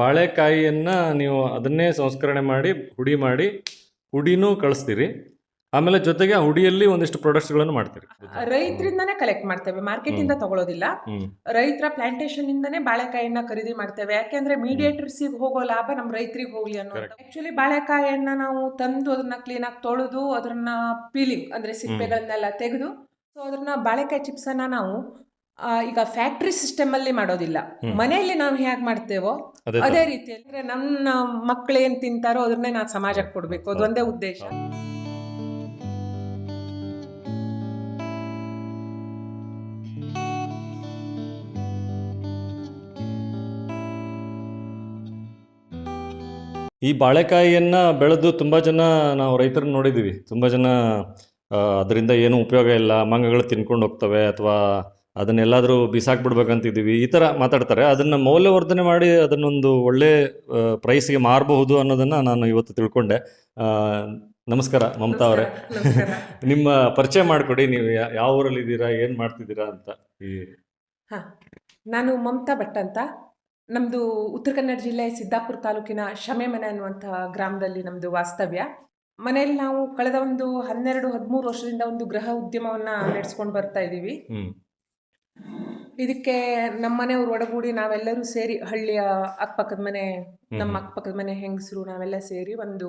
ಬಾಳೆಕಾಯಿಯನ್ನ ನೀವು ಅದನ್ನೇ ಸಂಸ್ಕರಣೆ ಮಾಡಿ ಹುಡಿ ಮಾಡಿ ಹುಡಿನೂ ಕಳಿಸ್ತೀರಿ. ಆಮೇಲೆ ಜೊತೆಗೆ ಆ ಹುಡಿಯಲ್ಲಿ ಒಂದಿಷ್ಟು ಪ್ರಾಡಕ್ಟ್ಸ್ಗಳನ್ನು ಮಾಡ್ತೀರಿ. ರೈತರಿಂದಾನೇ ಕಲೆಕ್ಟ್ ಮಾಡ್ತೇವೆ ಮಾರ್ಕೆಟ್ ಇಂದ ತಗೊಳ್ಳೋದಿಲ್ಲ ರೈತರ ಪ್ಲಾಂಟೇಶನ್ ಇಂದಾನೇ ಬಾಳೆಕಾಯಿಯನ್ನ ಖರೀದಿ ಮಾಡ್ತೇವೆ. ಯಾಕೆಂದ್ರೆ ಮೀಡಿಯೇಟರ್ಸ್ ಹೋಗೋ ಲಾಭ ನಮ್ ರೈತರಿಗೆ ಹೋಗ್ಲಿ ಅನ್ನೋ. ಆಕ್ಚುಲಿ ಬಾಳೆಕಾಯಿಯನ್ನ ನಾವು ತಂದು ಅದನ್ನ ಕ್ಲೀನ್ ಆಗಿ ತೊಳೆದು ಅದನ್ನ ಪೀಲಿಂಗ್ ಅಂದ್ರೆ ಸಿಪ್ಪೆಗಳನ್ನೆಲ್ಲ ತೆಗೆದು ಸೊ ಅದನ್ನ ಬಾಳೆಕಾಯಿ ಚಿಪ್ಸ್ ಅನ್ನ ನಾವು ಈಗ ಫ್ಯಾಕ್ಟ್ರಿ ಸಿಸ್ಟಮ್ ಅಲ್ಲಿ ಮಾಡೋದಿಲ್ಲ. ಮನೆಯಲ್ಲಿ ನಾವು ಹೇಗೆ ಮಾಡ್ತೇವೋ ಅದೇ ರೀತಿ ಅಂದ್ರೆ ನನ್ನ ಮಕ್ಕಳು ಏನ್ ತಿಂತಾರೋ ಅದನ್ನೇ ನಾನು ಸಮಾಜಕ್ಕೆ ಕೊಡ್ಬೇಕು. ಅದೊಂದೇ ಉದ್ದೇಶ. ಈ ಬಾಳೆಕಾಯಿಯನ್ನ ಬೆಳೆದು ತುಂಬಾ ಜನ ನಾವು ರೈತರನ್ನ ನೋಡಿದೀವಿ. ತುಂಬಾ ಜನ ಅದರಿಂದ ಏನು ಉಪಯೋಗ ಇಲ್ಲ ಮಂಗಗಳು ತಿನ್ಕೊಂಡು ಹೋಗ್ತವೆ ಅಥವಾ ಅದನ್ನೆಲ್ಲಾದರೂ ಬಿಸಾಕ್ಬಿಡ್ಬೇಕಂತಿದ್ದೀವಿ. ಈ ಥರ ಮಾತಾಡ್ತಾರೆ. ಅದನ್ನು ಮೌಲ್ಯವರ್ಧನೆ ಮಾಡಿ ಅದನ್ನೊಂದು ಒಳ್ಳೆ ಪ್ರೈಸ್ಗೆ ಮಾರಬಹುದು ಅನ್ನೋದನ್ನು ನಾನು ಇವತ್ತು ತಿಳ್ಕೊಂಡೆ. ನಮಸ್ಕಾರ ಮಮತಾ ಅವರೇ. ನಮಸ್ಕಾರ. ನಿಮ್ಮ ಪರಿಚಯ ಮಾಡಿಕೊಡಿ. ನೀವು ಯಾವ ಊರಲ್ಲಿ ಇದ್ದೀರಾ ಏನು ಮಾಡ್ತಿದ್ದೀರಾ ಅಂತ. ಈ ಹಾಂ. ನಾನು ಮಮತಾ ಭಟ್ ಅಂತ. ನಮ್ಮದು ಉತ್ತರ ಕನ್ನಡ ಜಿಲ್ಲೆ ಸಿದ್ದಾಪುರ ತಾಲೂಕಿನ ಶಮೆಮನೆ ಅನ್ನುವಂಥ ಗ್ರಾಮದಲ್ಲಿ ನಮ್ಮದು ವಾಸ್ತವ್ಯ. ಮನೆಯಲ್ಲಿ ನಾವು ಕಳೆದ ಒಂದು ಹನ್ನೆರಡು ಹದಿಮೂರು ವರ್ಷದಿಂದ ಒಂದು ಗೃಹ ಉದ್ಯಮವನ್ನು ನಡೆಸ್ಕೊಂಡು ಬರ್ತಾ ಇದ್ದೀವಿ. ಇದಕ್ಕೆ ನಮ್ಮ ಮನೆಯವ್ರು ಒಡಗೂಡಿ ನಾವೆಲ್ಲರೂ ಸೇರಿ ಹಳ್ಳಿಯ ಅಕ್ಕಪಕ್ಕದ ಮನೆ ನಮ್ಮ. ಅಕ್ಕಪಕ್ಕದ ಮನೆ ಹೆಂಗಸರು ನಾವೆಲ್ಲ ಸೇರಿ ಒಂದು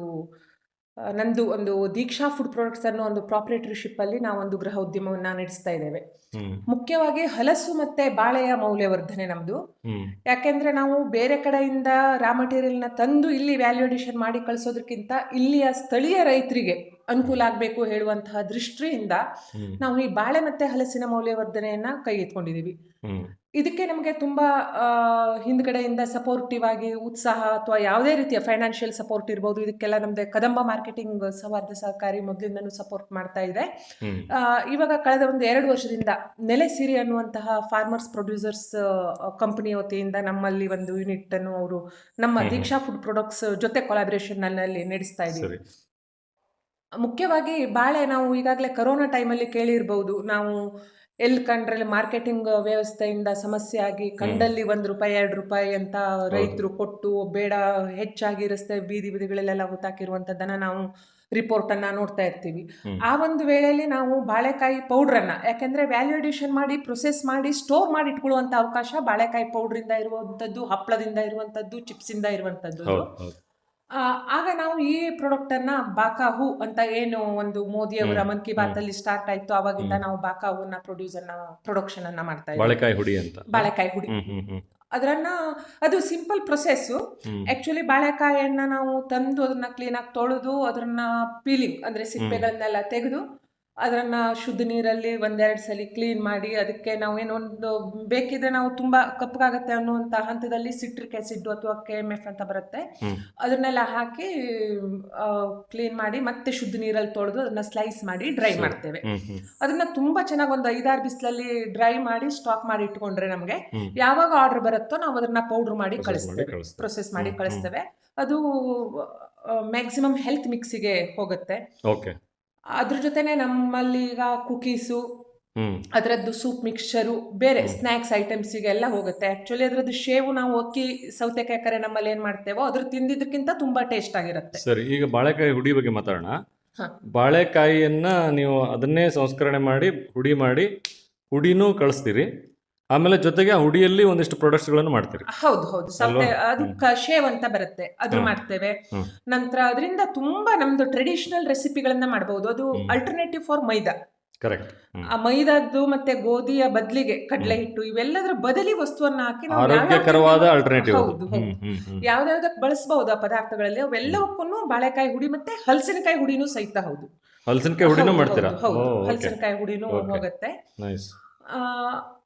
ನಂದು ಒಂದು ದೀಕ್ಷಾ ಫುಡ್ ಪ್ರಾಡಕ್ಟ್ಸ್ ಅನ್ನೋ ಒಂದು ಪ್ರಾಪ್ರೇಟರ್ಶಿಪ್ ಅಲ್ಲಿ ನಾವು ಒಂದು ಗೃಹ ಉದ್ಯಮವನ್ನ ನಡೆಸ್ತಾ ಇದ್ದೇವೆ. ಮುಖ್ಯವಾಗಿ ಹಲಸು ಮತ್ತೆ ಬಾಳೆಯ ಮೌಲ್ಯವರ್ಧನೆ ನಮ್ದು. ಯಾಕೆಂದ್ರೆ ನಾವು ಬೇರೆ ಕಡೆಯಿಂದ ರಾ ಮಟೀರಿಯಲ್ನ ತಂದು ಇಲ್ಲಿ ವ್ಯಾಲ್ಯೂ ಅಡಿಷನ್ ಮಾಡಿ ಕಳಿಸೋದಕ್ಕಿಂತ ಇಲ್ಲಿಯ ಸ್ಥಳೀಯ ರೈತರಿಗೆ ಅನುಕೂಲ ಆಗಬೇಕು ಹೇಳುವಂತಹ ದೃಷ್ಟಿಯಿಂದ ನಾವು ಈ ಬಾಳೆ ಮತ್ತೆ ಹಲಸಿನ ಮೌಲ್ಯವರ್ಧನೆಯನ್ನ ಕೈ ಎತ್ಕೊಂಡಿದೀವಿ. ಇದಕ್ಕೆ ನಮಗೆ ತುಂಬಾ ಹಿಂದ್ಗಡೆಯಿಂದ ಸಪೋರ್ಟಿವ್ ಆಗಿ ಉತ್ಸಾಹ ಅಥವಾ ಯಾವುದೇ ರೀತಿಯ ಫೈನಾನ್ಷಿಯಲ್ ಸಪೋರ್ಟ್ ಇರ್ಬೋದು. ಇದಕ್ಕೆಲ್ಲ ನಮ್ದೆ ಕದಂಬ ಮಾರ್ಕೆಟಿಂಗ್ ಸೌಹಾರ್ದ ಸಹಕಾರಿ ಮೊದಲಿಂದನೂ ಸಪೋರ್ಟ್ ಮಾಡ್ತಾ ಇದೆ. ಇವಾಗ ಕಳೆದ ಒಂದು ಎರಡು ವರ್ಷದಿಂದ ನೆಲೆಸಿರಿ ಅನ್ನುವಂತಹ ಫಾರ್ಮರ್ಸ್ ಪ್ರೊಡ್ಯೂಸರ್ಸ್ ಕಂಪನಿ ವತಿಯಿಂದ ನಮ್ಮಲ್ಲಿ ಒಂದು ಯೂನಿಟ್ ಅನ್ನು ಅವರು ನಮ್ಮ. ದೀಕ್ಷಾ ಫುಡ್ ಪ್ರೊಡಕ್ಟ್ಸ್ ಜೊತೆ ಕೊಲಾಬ್ರೇಷನ್ನಲ್ಲಿ ನಡೆಸ್ತಾ ಇದ್ದೀವಿ. ಮುಖ್ಯವಾಗಿ ಬಾಳೆ ನಾವು ಈಗಾಗಲೇ ಕರೋನಾ ಟೈಮಲ್ಲಿ ಕೇಳಿರ್ಬೋದು. ನಾವು ಎಲ್ಲಿ ಕಂಡ್ರಲ್ಲಿ ಮಾರ್ಕೆಟಿಂಗ್ ವ್ಯವಸ್ಥೆಯಿಂದ ಸಮಸ್ಯೆ ಆಗಿ ಕಂಡಲ್ಲಿ ಒಂದು ರೂಪಾಯಿ ಎರಡು ರೂಪಾಯಿ ಅಂತ ರೈತರು ಕೊಟ್ಟು ಬೇಡ ಹೆಚ್ಚಾಗಿ ರಸ್ತೆ ಬೀದಿ ಬೀದಿಗಳಲ್ಲೆಲ್ಲ ಹೊತ್ತಾಕಿರುವಂಥದ್ದನ್ನು ನಾವು ರಿಪೋರ್ಟ್ ಅನ್ನ ನೋಡ್ತಾ ಇರ್ತೀವಿ. ಆ ಒಂದು ವೇಳೆಯಲ್ಲಿ ನಾವು ಬಾಳೆಕಾಯಿ ಪೌಡ್ರನ್ನ ಯಾಕೆಂದ್ರೆ ವ್ಯಾಲ್ಯೂ ಅಡಿಷನ್ ಮಾಡಿ ಪ್ರೊಸೆಸ್ ಮಾಡಿ ಸ್ಟೋರ್ ಮಾಡಿ ಇಟ್ಕೊಳ್ಳುವಂತ ಅವಕಾಶ ಬಾಳೆಕಾಯಿ ಪೌಡ್ರಿಂದ ಇರುವಂಥದ್ದು ಹಪ್ಪಳದಿಂದ ಇರುವಂಥದ್ದು ಚಿಪ್ಸಿಂದ ಆ, ಆಗ ನಾವು ಈ ಪ್ರಾಡಕ್ಟ್ ಅನ್ನ ಬಾಕಾಹು ಅಂತ ಏನು ಒಂದು ಮೋದಿ ಅವರ ಮನ್ ಕಿ ಬಾತ್ ಅಲ್ಲಿ ಸ್ಟಾರ್ಟ್ ಆಯ್ತು ಅವಾಗಿಂದ. ನಾವು ಬಾಕಾಹುನ ಪ್ರೊಡ್ಯೂಸ್ ಅನ್ನ ಪ್ರೊಡಕ್ಷನ್ ಅನ್ನ ಮಾಡ್ತಾ ಇದ್ದೀವಿ. ಬಾಳೆಕಾಯಿ ಹುಡಿ ಅಂತ. ಬಾಳೆಕಾಯಿ ಹುಡಿ. ಅದನ್ನ ಅದು ಸಿಂಪಲ್ ಪ್ರೊಸೆಸ್ ಹ್ಮ್. ಆಕ್ಚುಲಿ ಬಾಳೆಕಾಯಿಯನ್ನ ನಾವು ತಂದು ಅದನ್ನ ಕ್ಲೀನ್ ಆಗಿ ತೊಳೆದು ಅದನ್ನ ಪೀಲಿಂಗ್ ಅಂದ್ರೆ ಸಿಪ್ಪೆಗಳನ್ನೆಲ್ಲ ತೆಗೆದು ಅದನ್ನ ಶುದ್ಧ ನೀರಲ್ಲಿ ಒಂದೆರಡು ಸಲ ಕ್ಲೀನ್ ಮಾಡಿ ಅದಕ್ಕೆ ನಾವು ಏನೊಂದು ಬೇಕಿದ್ರೆ ನಾವು ತುಂಬಾ ಕಪ್ಪಗಾಗತ್ತೆ ಅನ್ನುವಂತ ಹಂತದಲ್ಲಿ ಸಿಟ್ರಿಕ್ ಆಸಿಡ್ ಅಥವಾ ಕೆ ಎಂ ಎಫ್ ಅಂತ ಬರುತ್ತೆ. ಅದನ್ನೆಲ್ಲ ಹಾಕಿ ಕ್ಲೀನ್ ಮಾಡಿ ಮತ್ತೆ ಶುದ್ಧ ನೀರಲ್ಲಿ ತೊಳೆದು ಅದನ್ನ ಸ್ಲೈಸ್ ಮಾಡಿ ಡ್ರೈ ಮಾಡ್ತೇವೆ. ಅದನ್ನ ತುಂಬಾ ಚೆನ್ನಾಗಿ ಒಂದು ಐದಾರು ಬಿಸಿಲಲ್ಲಿ ಡ್ರೈ ಮಾಡಿ ಸ್ಟಾಕ್ ಮಾಡಿ ಇಟ್ಕೊಂಡ್ರೆ ನಮಗೆ ಯಾವಾಗ ಆರ್ಡರ್ ಬರುತ್ತೋ ನಾವು ಅದನ್ನ ಪೌಡರ್ ಮಾಡಿ ಕಳಿಸ್ತೇವೆ. ಪ್ರೊಸೆಸ್ ಮಾಡಿ ಕಳಿಸ್ತೇವೆ. ಅದು ಮ್ಯಾಕ್ಸಿಮಮ್ ಹೆಲ್ತ್ ಮಿಕ್ಸಿಗೆ ಹೋಗುತ್ತೆ. ಅದ್ರ ಜೊತೆನೆ ನಮ್ಮಲ್ಲಿ ಈಗ ಕುಕೀಸು ಅದರದ್ದು ಸೂಪ್ ಮಿಕ್ಸ್ಚರು ಬೇರೆ. ಸ್ನ್ಯಾಕ್ಸ್ ಐಟಮ್ಸಿಗೆಲ್ಲ ಹೋಗುತ್ತೆ. ಆಕ್ಚುಲಿ ಅದರದ್ದು ಶೇವು ನಾವು ಅಕ್ಕಿ ಸೌತೆಕಾಯಿ ಕರೆ ನಮ್ಮಲ್ಲಿ ಏನ್ ಮಾಡ್ತೇವೋ ಅದ್ರ ತಿಂದಿದ್ದಕ್ಕಿಂತ ತುಂಬಾ ಟೇಸ್ಟ್ ಆಗಿರುತ್ತೆ. ಸರಿ ಈಗ ಬಾಳೆಕಾಯಿ ಹುಡಿ ಬಗ್ಗೆ ಮಾತಾಡೋಣ. ಬಾಳೆಕಾಯಿಯನ್ನ ನೀವು ಅದನ್ನೇ ಸಂಸ್ಕರಣೆ ಮಾಡಿ ಹುಡಿ ಮಾಡಿ ಹುಡಿನೂ ಕಳಿಸ್ತೀರಿ. ಆಮೇಲೆ ಜೊತೆಗೆ ಆ ಹುಡಿಯಲ್ಲಿ ಒಂದಿಷ್ಟು ಪ್ರಾಡಕ್ಟ್ಸ್ಗಳನ್ನು ಮಾಡ್ತೀರಿ. ಹೌದು ಹೌದು. ಸೌತೆ ಅದು ಶೇವ್ ಅಂತ ಬರುತ್ತೆ. ಅದು ಮಾಡ್ತೇವೆ. ನಂತರ ಅದರಿಂದ ತುಂಬಾ ನಮ್ದು ಟ್ರೆಡಿಷನಲ್ ರೆಸಿಪಿಗಳನ್ನ ಮಾಡಬಹುದು ಅದು. Alternative for maida. ಕರೆಕ್ಟ್ ಆ ಮೈದಾದ್ದು ಮತ್ತೆ ಗೋಧಿಯ ಬದಲಿಗೆ ಕಡಲೆ ಹಿಟ್ಟು ಇವೆಲ್ಲದರ ಬದಲಿ ವಸ್ತುವನ್ನ ಹಾಕಿ ನಾವು ಆರೋಗ್ಯಕರವಾದ ಆಲ್ಟರ್ನೇಟಿವ್ ಹೌದು ಯಾವ್ದಾವ್ದಕ್ಕೆ ಬಳಸಬಹುದು ಆ ಪದಾರ್ಥಗಳಲ್ಲಿ ಅವೆಲ್ಲವಕ್ಕೂ ಬಾಳೆಕಾಯಿ ಹುಡಿ ಮತ್ತೆ ಹಲಸಿನಕಾಯಿ ಹುಡಿನೂ ಸಹಿತ ಹೌದು. ಹಲಸಿನಕಾಯಿ ಹುಡಿನೂ ಮಾಡ್ತೀರಾ? ಹೌದು, ಹಲಸಿನಕಾಯಿ ಹುಡಿನೂ. ಹೋಗುತ್ತೆ.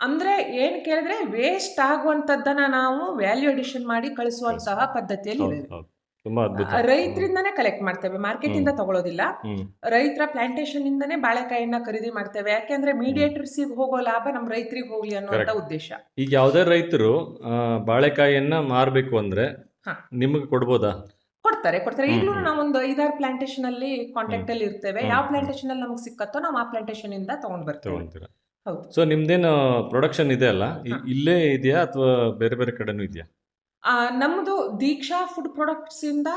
ಅಂದ್ರೆ ಏನ್ ಕೇಳಿದ್ರೆ ವೇಸ್ಟ್ ಆಗುವಂತದ್ದನ್ನ ನಾವು ವ್ಯಾಲ್ಯೂ ಅಡಿಷನ್ ಮಾಡಿ ಕಳಿಸುವಂತಹ ಪದ್ಧತಿಯಲ್ಲಿ ಇದೆ. ರೈತರಿಂದಾನೇ ಕಲೆಕ್ಟ್ ಮಾಡ್ತೇವೆ ಮಾರ್ಕೆಟ್ ಇಂದ ತಗೊಳ್ಳೋದಿಲ್ಲ ರೈತರ ಪ್ಲಾಂಟೇಶನ್ ಇಂದಾನೇ ಬಾಳೆಕಾಯಿಯನ್ನ ಖರೀದಿ ಮಾಡ್ತೇವೆ. ಯಾಕೆಂದ್ರೆ ಮೀಡಿಯೇಟರ್ಸ್ ಹೋಗೋ ಲಾಭ ನಮ್ ರೈತರಿಗೆ ಹೋಗ್ಲಿ ಅನ್ನೋ ಉದ್ದೇಶ. ಈಗ ಯಾವುದೇ ರೈತರು ಬಾಳೆಕಾಯಿಯನ್ನ ಮಾರಬೇಕು ಅಂದ್ರೆ. ನಿಮಗೆ ಕೊಡ್ಬೋದಾ? ಕೊಡ್ತಾರೆ ಕೊಡ್ತಾರೆ. ಈಗಲೂ. ನಾವು ಒಂದು ಐದಾರು ಪ್ಲಾಂಟೇಶನ್ ಅಲ್ಲಿ ಕಾಂಟ್ಯಾಕ್ಟ್ ಅಲ್ಲಿ ಇರ್ತೇವೆ. ಯಾವ. ಪ್ಲಾಂಟೇಶನ್ ಅಲ್ಲಿ ನಮ್ಗೆ ಸಿಕ್ಕತ್ತೋ ನಾವು ಆ ಪ್ಲಾಂಟೇಶನ್ ಇಂದ ತಗೊಂಡ್ ಬರ್ತೇವೆ. ಹೌದು. ಸೊ ನಿಮ್ದೇನು ಪ್ರೊಡಕ್ಷನ್ ಇದೆ ಅಲ್ಲ? ಇ- ಇಲ್ಲೇ ಇದೆಯಾ ಅಥವಾ ಬೇರೆ ಬೇರೆ ಕಡೆನೂ ಇದೆಯಾ? ಆ, ನಮ್ದು ದೀಕ್ಷಾ ಫುಡ್ ಪ್ರಾಡಕ್ಟ್ಸ್ ಇಂದ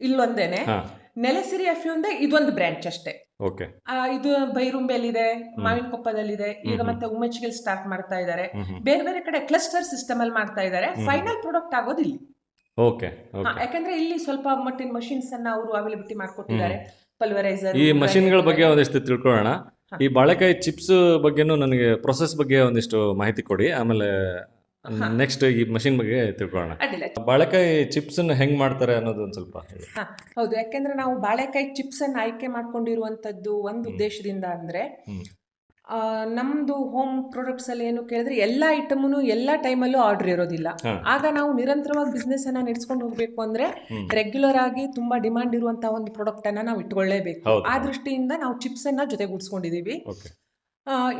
ಇಲ್ಲೊಂದೇನೆ. ಹಾ. ನೆಲಸಿರಿ ಎಫ್ ಇಂದ ಇದೊಂದು ಬ್ರಾಂಚ್ ಅಷ್ಟೇ. ಓಕೆ ಆ, ಇದು ಬೈರುಂಬೆಯಲ್ಲಿದೆ ಮಾವಿನ ಕೊಪ್ಪದಲ್ಲಿದೆ ಈಗ ಹ್ಮ್. ಮತ್ತೆ ಉಮೆಚ್ಗೆ ಸ್ಟಾರ್ಟ್ ಮಾಡ್ತಾ ಇದ್ದಾರೆ ಹ್ಮ್ ಹ್ಮ್. ಬೇರೆ ಬೇರೆ ಕಡೆ ಕ್ಲಸ್ಟರ್ ಸಿಸ್ಟಮ್ ಅಲ್ಲಿ ಮಾಡ್ತಾ ಇದ್ದಾರೆ ಹ್ಮ್. ಫೈನಲ್ ಪ್ರಾಡಕ್ಟ್ ಆಗೋದು ಇಲ್ಲಿ ಓಕೆ ಹಾ, ಓಕೆ ಯಾಕಂದ್ರೆ ಇಲ್ಲಿ ಸ್ವಲ್ಪ ಮಟ್ಟಿನ ಮಷಿನ್ಸ್ ಅನ್ನ ಅವರು ಅವೈಲಬಿಲಿಟಿ ಮಾಡ್ಕೊಟ್ಟಿದ್ದಾರೆ. ಪಲ್ವರೈಸರ್ ಈ ಮಷಿನ್ಗಳ ಬಗ್ಗೆ ಒಂದಿಷ್ಟು ತಿಳ್ಕೊಳ್ಳೋಣ. ಈ ಬಾಳೆಕಾಯಿ ಚಿಪ್ಸ್ ಬಗ್ಗೆನೂ ನನಗೆ ಪ್ರೊಸೆಸ್ ಬಗ್ಗೆ ಒಂದಿಷ್ಟು ಮಾಹಿತಿ ಕೊಡಿ. ಆಮೇಲೆ ನೆಕ್ಸ್ಟ್ ಈ ಮಷಿನ್ ಬಗ್ಗೆ ತಿಳ್ಕೊಳ್ಳೋಣ. ಬಾಳೆಕಾಯಿ ಚಿಪ್ಸ್ ಹೆಂಗ್ ಮಾಡ್ತಾರೆ ಅನ್ನೋದು ಒಂದ್ ಸ್ವಲ್ಪ. ಹೌದು. ಯಾಕೆಂದ್ರೆ ನಾವು ಬಾಳೆಕಾಯಿ ಚಿಪ್ಸ್ ಅನ್ನ ಆಯ್ಕೆ ಮಾಡ್ಕೊಂಡಿರುವಂತದ್ದು ಒಂದು ಉದ್ದೇಶದಿಂದ ಅಂದ್ರೆ ನಮ್ದು ಹೋಮ್ ಪ್ರಾಡಕ್ಟ್ಸ್ ಅಲ್ಲಿ ಏನು ಕೇಳಿದ್ರೆ ಎಲ್ಲ ಐಟಮ್ನು ಎಲ್ಲ ಟೈಮಲ್ಲೂ ಆರ್ಡರ್ ಇರೋದಿಲ್ಲ. ಆಗ ನಾವು ನಿರಂತರವಾಗಿ ಬಿಸ್ನೆಸ್ ಅನ್ನ ನಡೆಸ್ಕೊಂಡು ಹೋಗ್ಬೇಕು ಅಂದ್ರೆ ರೆಗ್ಯುಲರ್ ಆಗಿ ತುಂಬಾ ಡಿಮಾಂಡ್ ಇರುವಂತಹ ಒಂದು ಪ್ರಾಡಕ್ಟ್ ಅನ್ನ ನಾವು ಇಟ್ಕೊಳ್ಳೇಬೇಕು ಆ ದೃಷ್ಟಿಯಿಂದ ನಾವು ಚಿಪ್ಸ್ ಅನ್ನ ಜೊತೆಗೂಡಿಸ್ಕೊಂಡಿದೀವಿ. ಓಕೆ.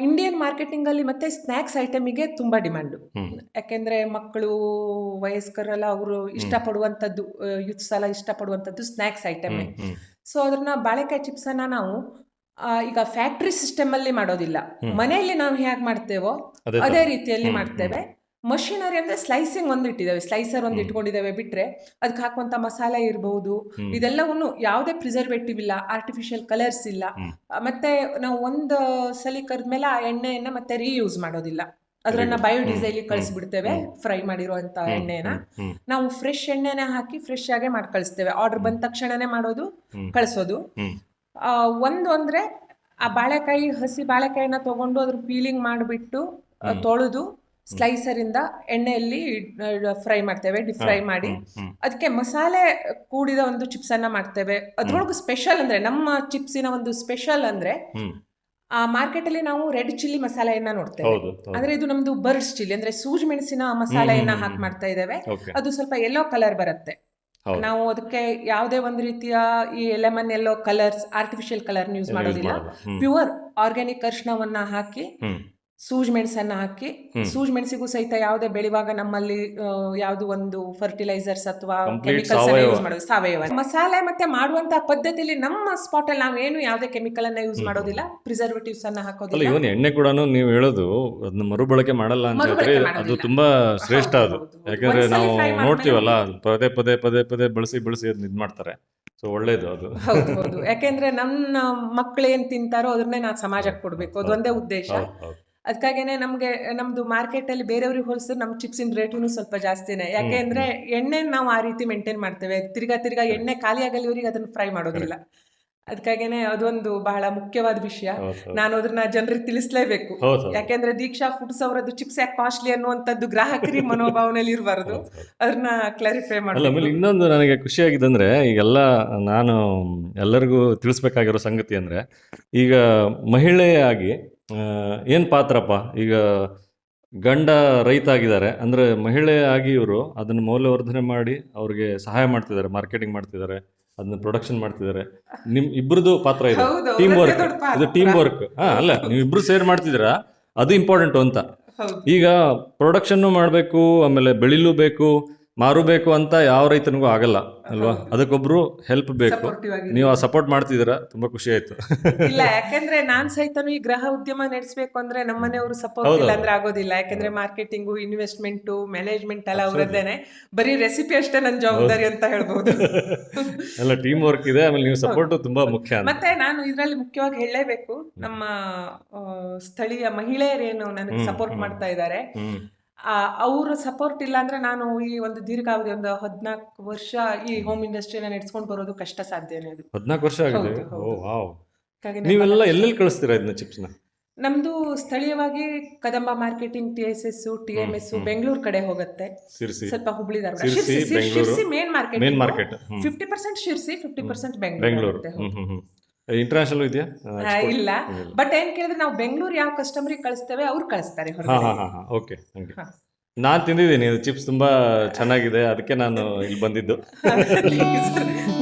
ಇಂಡಿಯನ್ ಮಾರ್ಕೆಟಿಂಗ್ ಅಲ್ಲಿ ಮತ್ತೆ ಸ್ನಾಕ್ಸ್ ಐಟಮಿಗೆ ತುಂಬಾ ಡಿಮಾಂಡ್ ಹ್ಮ್. ಯಾಕೆಂದ್ರೆ ಮಕ್ಕಳು ವಯಸ್ಕರೆಲ್ಲ ಅವರು ಇಷ್ಟಪಡುವಂಥದ್ದು ಯೂತ್ಸ್ ಎಲ್ಲ ಇಷ್ಟಪಡುವಂಥದ್ದು ಸ್ನ್ಯಾಕ್ಸ್ ಐಟಮ್ ಸೊ ಅದನ್ನ ಬಾಳೆಕಾಯಿ ಚಿಪ್ಸ್ ಅನ್ನ ನಾವು ಈಗ ಫ್ಯಾಕ್ಟ್ರಿ ಸಿಸ್ಟಮ್ ಅಲ್ಲಿ ಮಾಡೋದಿಲ್ಲ. ಮನೆಯಲ್ಲಿ ನಾವು ಹೇಗೆ ಮಾಡ್ತೇವೋ ಅದೇ ರೀತಿಯಲ್ಲಿ ಮಾಡ್ತೇವೆ. ಮಷಿನರಿ ಅಂದ್ರೆ ಸ್ಲೈಸಿಂಗ್ ಒಂದು ಇಟ್ಟಿದ್ದೇವೆ. ಸ್ಲೈಸರ್ ಒಂದು ಇಟ್ಕೊಂಡಿದ್ದಾವೆ ಬಿಟ್ರೆ ಅದಕ್ಕೆ ಹಾಕುವಂತ ಮಸಾಲೆ ಇರಬಹುದು. ಇದೆಲ್ಲವನ್ನು ಯಾವುದೇ ಪ್ರಿಸರ್ವೇಟಿವ್ ಇಲ್ಲ ಆರ್ಟಿಫಿಷಿಯಲ್ ಕಲರ್ಸ್ ಇಲ್ಲ. ಮತ್ತೆ ನಾವು ಒಂದು ಸಲಿ ಕರೆದ್ಮೇಲೆ ಆ ಎಣ್ಣೆಯನ್ನ ಮತ್ತೆ ರೀಯೂಸ್ ಮಾಡೋದಿಲ್ಲ. ಅದನ್ನ. ಬಯೋಡೀಸೆಲ್. ಕಳಿಸ್ಬಿಡ್ತೇವೆ. ಫ್ರೈ ಮಾಡಿರುವಂತ ಎಣ್ಣೆನ ನಾವು ಫ್ರೆಶ್ ಎಣ್ಣೆನ ಹಾಕಿ ಫ್ರೆಶ್ ಆಗಿ ಮಾಡಿ ಕಳಿಸ್ತೇವೆ ಆರ್ಡರ್ ಬಂದ ತಕ್ಷಣನೇ ಮಾಡೋದು. ಕಳಿಸೋದು. ಒಂದು ಅಂದ್ರೆ ಆ ಬಾಳೆಕಾಯಿ ಹಸಿ ಬಾಳೆಕಾಯಿನ ತಗೊಂಡು ಅದ್ರ ಪೀಲಿಂಗ್ ಮಾಡಿಬಿಟ್ಟು ತೊಳೆದು ಸ್ಲೈಸರ್ ಇಂದ ಎಣ್ಣೆಯಲ್ಲಿ ಫ್ರೈ ಮಾಡ್ತೇವೆ ಡಿಪ್ ಫ್ರೈ ಮಾಡಿ. ಅದಕ್ಕೆ ಮಸಾಲೆ ಕೂಡಿದ ಒಂದು ಚಿಪ್ಸ್ ಅನ್ನ ಮಾಡ್ತೇವೆ. ಅದ್ರೊಳಗೆ ಸ್ಪೆಷಲ್ ಅಂದ್ರೆ ನಮ್ಮ ಚಿಪ್ಸಿನ ಒಂದು ಸ್ಪೆಷಲ್ ಅಂದ್ರೆ ಆ ಮಾರ್ಕೆಟ್ ಅಲ್ಲಿ ನಾವು ರೆಡ್ ಚಿಲ್ಲಿ ಮಸಾಲೆಯನ್ನ ನೋಡ್ತೇವೆ. ಅಂದ್ರೆ ಇದು ನಮ್ದು ಬರ್ಡ್ಸ್ ಚಿಲ್ಲಿ ಅಂದ್ರೆ ಸೂಜ್ ಮೆಣಸಿನ ಮಸಾಲೆಯನ್ನ ಹಾಕಿ ಮಾಡ್ತಾ ಇದ್ದೇವೆ. ಅದು ಸ್ವಲ್ಪ ಯೆಲ್ಲೋ ಕಲರ್ ಬರುತ್ತೆ. ಹೌದು ನಾವು ಅದಕ್ಕೆ ಯಾವುದೇ ಒಂದು ರೀತಿಯ ಈ lemon yellow colours artificial colour use ಮಾಡೋದಿಲ್ಲ ಮಾಡಲ್ಲ. ಹ್ಮ್. ಪ್ಯೂರ್ ಆರ್ಗ್ಯಾನಿಕ್ ಅರ್ಶನವನ್ನ ಹಾಕಿ ಹ್ಮ್. ಸೂಜ್ ಮೆಣಸನ್ನ ಹಾಕಿ. ಸೂಜ್ ಮೆಣಸಿಗೂ ಸಹಿತ ಯಾವುದೇ ಬೆಳೆಯುವಾಗ ನಮ್ಮಲ್ಲಿ ಯಾವುದು ಒಂದು ಫರ್ಟಿಲೈಸರ್ಸ್ ಅಥವಾ ಕೆಮಿಕಲ್ಸ್. ಯೂಸ್ ಮಾಡೋದು ಸಾವಯವ. ಮಸಾಲೆ ಮತ್ತೆ ಮಾಡುವಂತಹ ಪದ್ಧತಿಯಲ್ಲಿ ನಮ್ಮ ಸ್ಪಾಟ್ ಅಲ್ಲಿ ನಾವೇನು ಯಾವುದೇ ಕೆಮಿಕಲ್ ಅನ್ನ ಯೂಸ್ ಮಾಡೋದಿಲ್ಲ ಪ್ರಿಸರ್ವೇಟಿವ್ಸ್ ಅನ್ನ ಹಾಕೋದಿಲ್ಲ. ಇವನ್ ಎಣ್ಣೆ ಕೂಡ ನೀವು ಹೇಳೋದು ಅದನ್ನ ಮರುಬಳಕೆ ಮಾಡಲ್ಲ ಅಂತ ಹೇಳಿದ್ರೆ ಅದು ತುಂಬಾ ಶ್ರೇಷ್ಠ ಅದು. ಯಾಕಂದ್ರೆ ನಾವು ನೋಡ್ತೀವಲ್ಲ ಪದೇ ಪದೇ ಪದೇ ಪದೇ ಬಳಸಿ ಬಳಸಿ ಅದನ್ನ ಇದ್ ಮಾಡ್ತಾರೆ. ಸೊ ಒಳ್ಳೇದು ಅದು. ಹೌದು ಹೌದು. ಯಾಕೆಂದ್ರೆ ನನ್ನ ಮಕ್ಕಳು ಏನ್ ತಿಂತಾರೋ ಅದನ್ನೇ ನಾನು ಸಮಾಜಕ್ಕೆ ಕೊಡ್ಬೇಕು. ಅದೊಂದೇ ಉದ್ದೇಶ. ಅದಕ್ಕಾಗೇನೆ ನಮಗೆ ನಮ್ಮದು ಮಾರ್ಕೆಟಲ್ಲಿ ಬೇರೆಯವ್ರಿಗೆ ಹೋಲಿಸಿದ್ರೆ ನಮ್ಮ ಚಿಪ್ಸಿನ ರೇಟು ಸ್ವಲ್ಪ ಜಾಸ್ತಿನೇ. ಯಾಕೆ ಅಂದರೆ ಎಣ್ಣೆ ನಾವು ಆ ರೀತಿ ಮೇಂಟೈನ್ ಮಾಡ್ತೇವೆ. ತಿರ್ಗಾ ತಿರ್ಗಾ ಎಣ್ಣೆ ಖಾಲಿ ಆಗಲಿವರಿಗೆ ಅದನ್ನು ಫ್ರೈ ಮಾಡೋದಿಲ್ಲ. ಅದಕ್ಕಾಗೇನೆ ಅದೊಂದು ಬಹಳ ಮುಖ್ಯವಾದ ವಿಷಯ. ನಾನು ಅದನ್ನ ಜನರಿಗೆ ತಿಳಿಸ್ಲೇಬೇಕು. ಯಾಕೆಂದ್ರೆ ದೀಕ್ಷಾ ಫುಡ್ಸ್ ಅವರದ್ದು ಚಿಪ್ಸ್ ಯಾಕೆ ಕಾಸ್ಟ್ಲಿ ಅನ್ನುವಂಥದ್ದು ಗ್ರಾಹಕರಿ ಮನೋಭಾವನೆಯಲ್ಲಿ ಇರಬಾರದು. ಅದನ್ನ ಕ್ಲಾರಿಫೈ ಮಾಡಿ ಆಮೇಲೆ ಇನ್ನೊಂದು ನನಗೆ ಖುಷಿಯಾಗಿದ್ದಂದ್ರೆ ಈಗೆಲ್ಲ ನಾನು ಎಲ್ಲರಿಗೂ ತಿಳಿಸ್ಬೇಕಾಗಿರೋ ಸಂಗತಿ ಅಂದ್ರೆ ಈಗ ಮಹಿಳೆಯಾಗಿ ಏನ್ ಪಾತ್ರಪ್ಪ? ಈಗ ಗಂಡ ರೈತ ಆಗಿದ್ದಾರೆ. ಅಂದ್ರೆ ಮಹಿಳೆಯಾಗಿ ಇವರು ಅದನ್ನ ಮೌಲ್ಯವರ್ಧನೆ ಮಾಡಿ ಅವ್ರಿಗೆ ಸಹಾಯ ಮಾಡ್ತಿದ್ದಾರೆ ಮಾರ್ಕೆಟಿಂಗ್ ಮಾಡ್ತಿದ್ದಾರೆ. ಅದನ್ನ ಪ್ರೊಡಕ್ಷನ್ ಮಾಡ್ತಿದ್ದಾರೆ ನಿಮ್ ಇಬ್ಬರದು ಪಾತ್ರ ಇದೆ. ಟೀಮ್ ವರ್ಕ್ ಇದು ಟೀಮ್ ವರ್ಕ್ ಹಾ ಅಲ್ಲ ನೀವು ಇಬ್ರು ಸೇರ್ ಮಾಡ್ತಿದ್ದೀರಾ? ಅದು ಇಂಪಾರ್ಟೆಂಟ್ ಅಂತ. ಈಗ ಪ್ರೊಡಕ್ಷನ್ನು ಮಾಡಬೇಕು ಆಮೇಲೆ ಬೆಳಿಲೂಬೇಕು ಮಾರಬೇಕು ಅಂತ ಯಾವ ರೈತನಿಗೂ ಆಗಲ್ಲ ಅಲ್ವಾ. ಅದಕ್ಕೊಬ್ರು ಹೆಲ್ಪ್ ಬೇಕು. ನೀವು ಆ ಸಪೋರ್ಟ್ ಮಾಡ್ತಿದ್ದೀರಾ? ತುಂಬಾ ಖುಷಿ ಆಯ್ತು. ಇಲ್ಲ ಯಾಕಂದ್ರೆ ನಾನ್ ಸಹಿತನು ಈ ಗ್ರಹ ಉದ್ಯಮ ನಡೆಸಬೇಕು ಅಂದ್ರೆ ನಮ್ಮನೆಯವರು ಸಪೋರ್ಟ್. ಇಲ್ಲ ಅಂದ್ರೆ ಆಗೋದಿಲ್ಲ. ಯಾಕಂದ್ರೆ ಮಾರ್ಕೆಟಿಂಗ್ ಇನ್ವೆಸ್ಟ್ಮೆಂಟ್ ಮ್ಯಾನೇಜ್ಮೆಂಟ್ ಎಲ್ಲ ಅವರದ್ದೇನೆ. ಬರೀ ರೆಸಿಪಿ ಅಷ್ಟೇ ನನ್ನ ಜವಾಬ್ದಾರಿ ಅಂತ ಹೇಳ್ಬಹುದು ಎಲ್ಲ ಟೀಮ್ ವರ್ಕ್ ಇದೆ ಆಮೇಲೆ ನೀವು ಸಪೋರ್ಟ್ ತುಂಬಾ ಮುಖ್ಯ ಮತ್ತೆ ನಾನು ಇದರಲ್ಲಿ ಮುಖ್ಯವಾಗಿ ಹೇಳಲೇಬೇಕು ನಮ್ಮ ಸ್ಥಳೀಯ ಮಹಿಳೆಯರೇನು ನನಗೆ ಸಪೋರ್ಟ್ ಮಾಡ್ತಾ ಇದ್ದಾರೆ. ಅವ್ರ ಸಪೋರ್ಟ್ ಇಲ್ಲ ಅಂದ್ರೆ ನಾನು ಈ ಒಂದು ದೀರ್ಘಾವಧಿ ಒಂದು ಹದಿನಾಲ್ಕು ವರ್ಷ ಈ ಹೋಮ್. ಇಂಡಸ್ಟ್ರಿನ ನಡೆಸ್ಕೊಂಡು ಬರೋದು ಕಷ್ಟ ಸಾಧ್ಯನೇ ಅದು ಹದಿನಾಲ್ಕು ವರ್ಷ ಆಗಿದೆ? ಓ ಹೌದು. ವಾವ್. ಹಾಗಾಗಿ ನೀವೆಲ್ಲ ಎಲ್ಲೆಲ್ಲಿ ಕಳಿಸ್ತೀರಾ ಇದನ್ನ ಚಿಪ್ಸ್ನ? ನಮ್ದು ಸ್ಥಳೀಯವಾಗಿ Kadamba marketing T S S T M S Bengaluru ಕಡೆ ಹೋಗುತ್ತೆ. ಸ್ವಲ್ಪ Hubli Dharwad. Main market fifty percent Sirsi fifty percent Bengaluru international ಇದೆಯಾ? ಇಲ್ಲ. ಬಟ್ ಏನ್ ಕೇಳಿದ್ರೆ ನಾವು ಬೆಂಗಳೂರು ಯಾವ ಕಸ್ಟಮರ್ ಕಳಿಸ್ತೇವೆ ಅವ್ರು ಕಳಿಸ್ತಾರೆ ಹಾ ಹೊರಗಡೆ. ಹಾ ಹಾ ಹಾ. ಓಕೆ ಹಂಗೆ. ನಾನ್ ತಿಂದಿದ್ದೀನಿ ಚಿಪ್ಸ್ ತುಂಬಾ ಚೆನ್ನಾಗಿದೆ ಅದಕ್ಕೆ ನಾನು ಇಲ್ಲಿ ಬಂದಿದ್ದು.